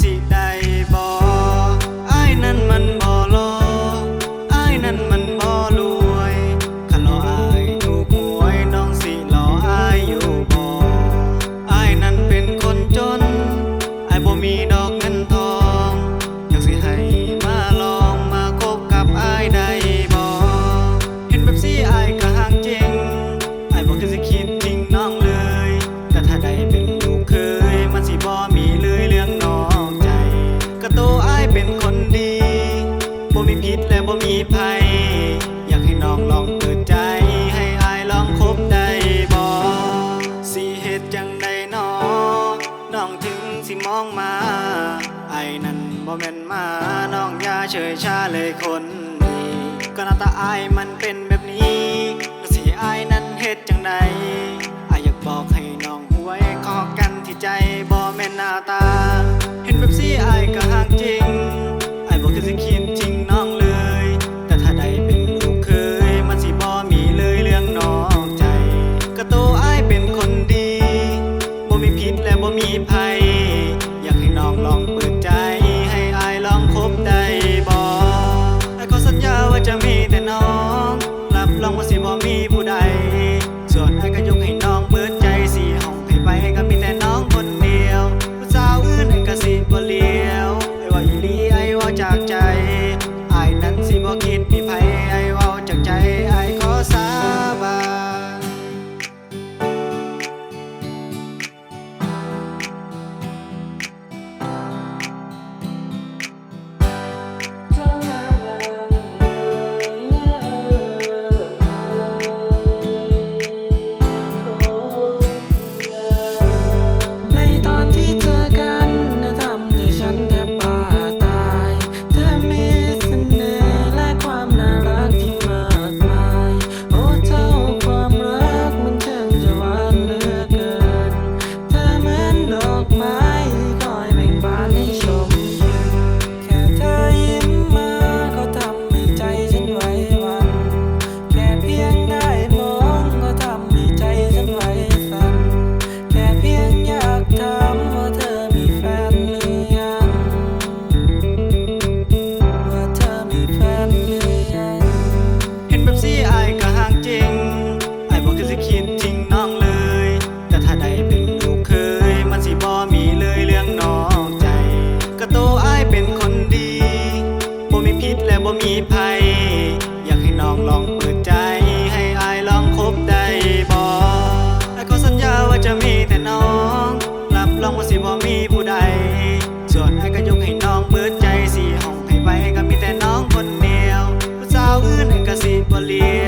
สิได้บ่อ้ายนั้นมันบ่รออ้ายนั้นมันบ่รวยคันรออ้ายถูกหวยน้องสิรออ้ายอยู่บ่อ้ายนั้นเป็นคนจนอ้ายบ่มีดอกเไอ้นั่นบ่แม่นมาน้องยาเฉยชาเลยคนดีก็น้าตาไอ้มันเป็นแบบนี้แล้วสิอ้นั้นเฮ็ดจังไดอายอยากบอกให้น้องหวยขอกันที่ใจบ่แม่นหน้าตา เห็นแบบสี่อายก็หากจริงไอาบอกกันสิเคีย ลองเปิดใจ ให้อายลองคบได้บอไอ้ก็สัญญาว่าจะมีแต่น้องรับรองว่าสิบ่มีผู้ใด ส่วนไอ้ก็ยกให้น้องเปิดใจสี่ห้องให้ไปก็มีแต่น้องคนเดียวผู้สาวอื่นก็สิบ่เลียว